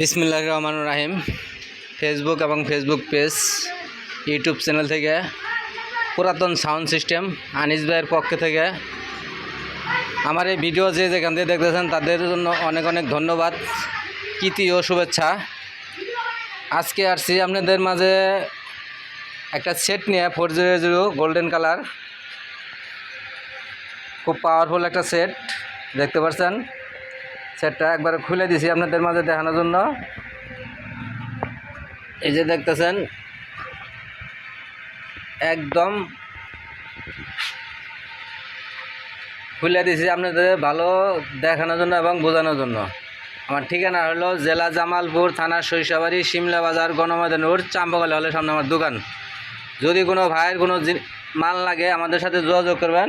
বিসমিল্লাহ রহমান রাহিম। ফেসবুক এবং ফেসবুক পেজ ইউটিউব চ্যানেল থেকে পুরাতন সাউন্ড সিস্টেম আনিস ভাইয়ের পক্ষ থেকে। আমার এই ভিডিও যে যেখান থেকে দেখতেছেন, তাদের জন্য অনেক অনেক ধন্যবাদ। কীর্তি ও শুভেচ্ছা। আজকে আসছি আপনাদের মাঝে একটা সেট নিয়ে four zero zero golden colour খুব পাওয়ারফুল একটা সেট দেখতে পাচ্ছেন সেটটা একবার খুলে দিছি আপনাদের মাঝে দেখানোর জন্য। এই যে দেখতেছেন, একদম খুলে দিছি আপনাদের ভালো দেখানোর জন্য এবং বোঝানোর জন্য। আমার ঠিকানা হলো জেলা জামালপুর থানা শৈশবাড়ি, সিমলা বাজার গণময়দান রোড চাম্পাবালি হলের সামনে আমার দোকান। যদি কোনো ভাইয়ের কোনো মাল লাগে আমাদের সাথে যোগাযোগ করবেন।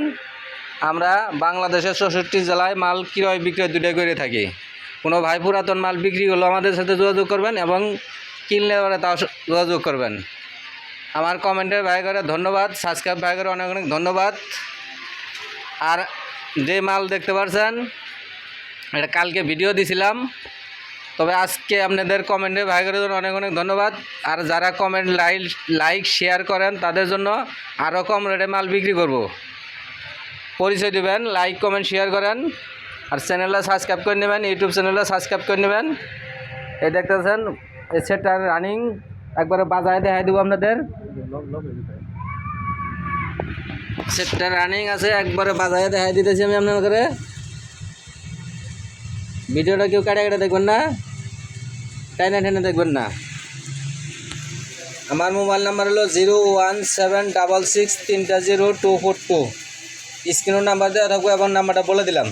আমরা বাংলাদেশের চৌষট্টি জেলায় মাল ক্রয় বিক্রয় দুটাই করে থাকি। কোনো ভাই পুরাতন মাল বিক্রি করলেও আমাদের সাথে যোগাযোগ করবেন এবং কিনলে পরে তাও যোগাযোগ করবেন। আমার কমেন্টের ভাই করে ধন্যবাদ, সাবস্ক্রাইব ভাই করে অনেক অনেক ধন্যবাদ। আর যে মাল দেখতে পারছেন, এটা কালকে ভিডিও দিছিলাম। তবে আজকে আপনাদের কমেন্টে ভাই করে জন্য অনেক অনেক ধন্যবাদ। আর যারা কমেন্ট লাইক লাইক, শেয়ার করেন, তাদের জন্য আরও কম রেটে মাল বিক্রি করব। পরিচয় দেবেন লাইক কমেন্ট শেয়ার করেন। আর চ্যানেলটা সাবস্ক্রাইব করে নেবেন ইউটিউব চ্যানেলটা সাবস্ক্রাইব করে নেবেন। এই দেখতেছেন, এই সেটটার রানিং একবারে বাজারে দেখাই দেবো আপনাদের। সেটটা রানিং আছে, একবারে বাজারে দেখাই দিতেছি আমি আপনাদের ভিডিওটা কেউ কাটে কাটে দেখবেন না টাইনা টেনে দেখবেন না। আমার মোবাইল নাম্বার হলো zero one seven double six তিনটা জিরো টু ফোর টু স্ক্রিনের নাম্বার দেওয়া থাকব এবং নাম্বারটা বলে দিলাম।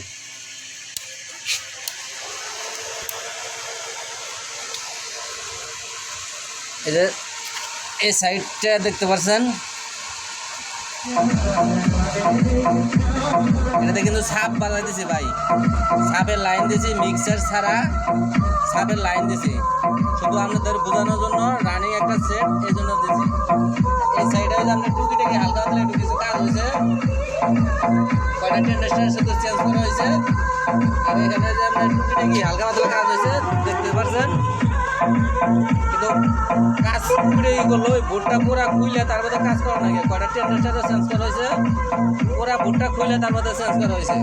এই সাইডটা দেখতে পাচ্ছেন? এটাতে কিন্তু সাপ বানাই দিছি ভাই। সাপের লাইন দিছি, মিক্সার ছাড়া সাপের লাইন দিছি। শুধু আপনাদের বোঝানোর জন্য রানিং একটা সেট এই জন্য দিছি। এই সাইডে যে আপনার টুকিটাকে চেঞ্জ করা হয়েছে। আর এখানে হালকা পাতলা কাজ হয়েছে, দেখতে পাচ্ছেন কিন্তু কাজ পুরা খুইলে তার মধ্যে কাজ করা লাগে কয়টা চেঞ্জ করা হয়েছে। পুরা ভুট্টা খুইলে তার মধ্যে চেঞ্জ করা হয়েছে।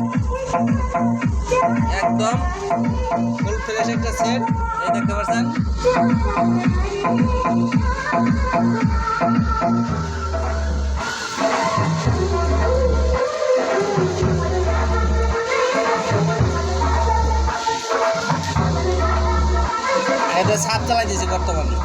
একদম ফুল ফ্রেশ একটা সেট দেখতে পাচ্ছেন এটা সাপ চালাই দিয়েছে বর্তমানে।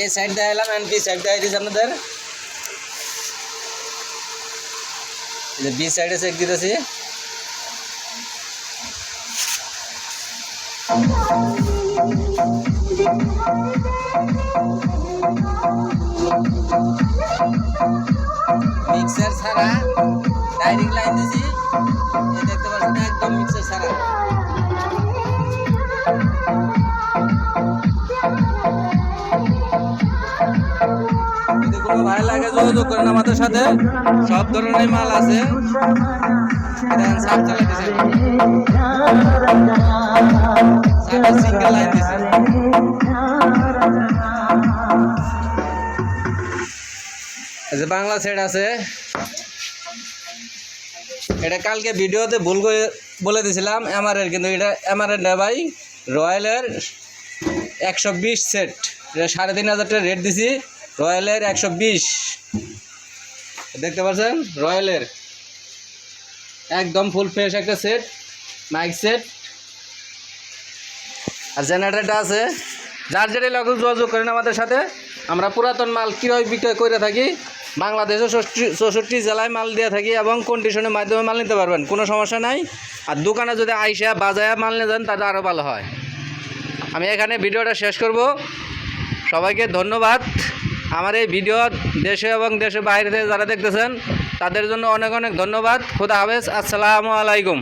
এই সাইড দেখালাম এন্ড বি সাইড দেখাই দিয়েছি আপনাদের। বি সাইডে চেক দিতেছি। মিক্সার ছাড়া ডাইরেক্ট লাইন এই দেখতে পাচ্ছেন, একদম মিক্সার ছাড়া। যদি কোনো ভাই লাগে যোগাযোগ করেন আমাদের সাথে, সব ধরনের মাল আছে। যে বাংলা সেট আছে, এটা কালকে ভিডিওতে ভুল করে বলে দিয়েছিলাম এমআরের কিন্তু এটা এমআরের না ভাই, রয়্যালের একশো বিশ সেট এটা সাড়ে তিন হাজার টাকা রেট দিছি, রয়্যালের একশো বিশ। দেখতে পাচ্ছেন? রয়্যালের একদম ফুল ফ্রেশ একটা সেট মাইক সেট আর জেনারেটরটা আছে। যার যেটা লগল যোগাযোগ করেন আমাদের সাথে, আমরা পুরাতন মাল ক্রয় বিক্রয় করে থাকি বাংলাদেশে চৌষট্টি- জেলায় মাল দিয়ে থাকি এবং কন্ডিশনের মাধ্যমে মাল নিতে পারবেন, কোনো সমস্যা নাই। আর দোকানে যদি আইসা বাজায় মাল নিয়ে যান, তাহলে আরও ভালো হয়। আমি এখানে ভিডিওটা শেষ করব। সবাইকে ধন্যবাদ। আমার এই ভিডিও দেশে এবং দেশের বাইরে থেকে যারা দেখতেছেন তাদের জন্য অনেক অনেক ধন্যবাদ। খুদা হাফেজ। আসসালামু আলাইকুম।